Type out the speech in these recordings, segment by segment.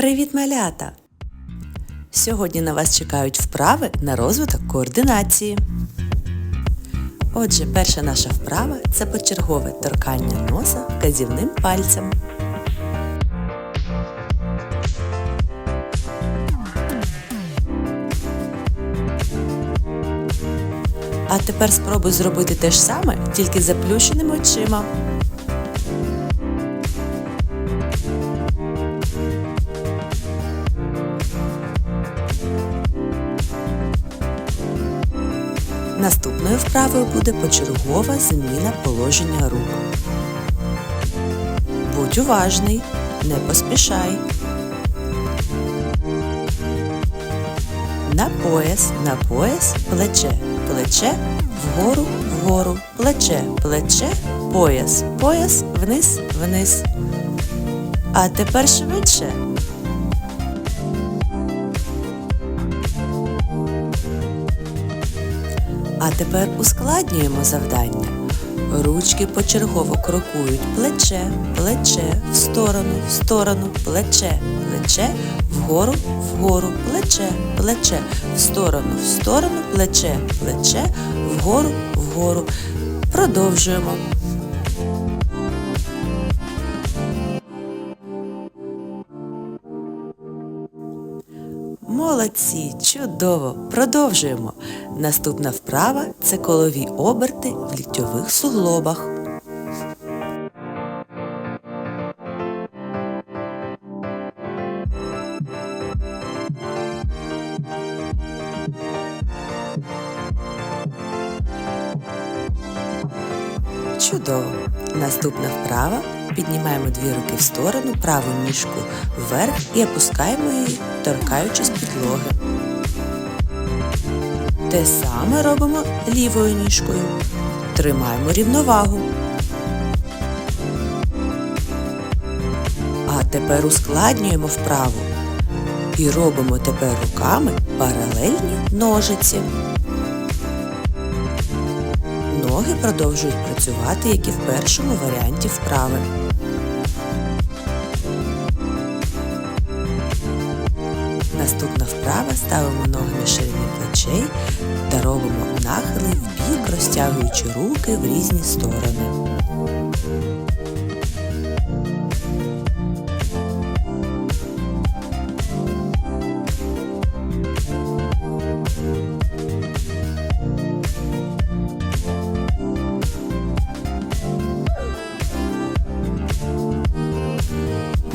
Привіт, малята! Сьогодні на вас чекають вправи на розвиток координації. Отже, перша наша вправа це почергове торкання носа вказівним пальцем. А тепер спробуй зробити те ж саме, тільки заплющеними очима. Наступною вправою буде почергова зміна положення рук. Будь уважний, не поспішай. На пояс, на пояс, плече, плече, вгору, вгору, плече, плече, пояс, пояс, вниз, вниз. А тепер швидше. А тепер ускладнюємо завдання. Ручки почергово крокують плече, плече, в сторону, в сторону, плече, плече, вгору, вгору, плече, плече, в сторону, в сторону, плече, плече, вгору, вгору. Продовжуємо. Молодці, чудово! Продовжуємо. Наступна вправа це колові оберти в ліктьових суглобах. Чудово! Наступна вправа. Піднімаємо дві руки в сторону, праву ніжку вверх і опускаємо її, торкаючись підлоги. Те саме робимо лівою ніжкою. Тримаємо рівновагу. А тепер ускладнюємо вправу. І робимо тепер руками паралельні ножиці. Ноги продовжують працювати, як і в першому варіанті вправи. Наступна вправа ставимо ноги на ширині плечей та робимо нахили в бік, розтягуючи руки в різні сторони.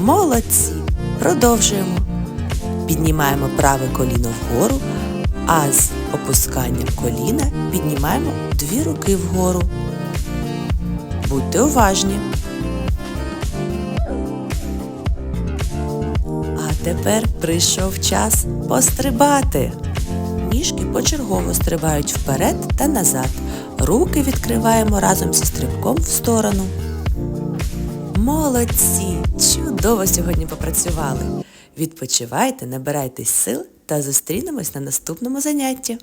Молодці! Продовжуємо. Піднімаємо праве коліно вгору, а з опусканням коліна піднімаємо дві руки вгору. Будьте уважні. А тепер прийшов час пострибати. Ніжки почергово стрибають вперед та назад. Руки відкриваємо разом зі стрибком в сторону. Молодці! Чудово сьогодні попрацювали! Відпочивайте, набирайтесь сил та зустрінемось на наступному занятті.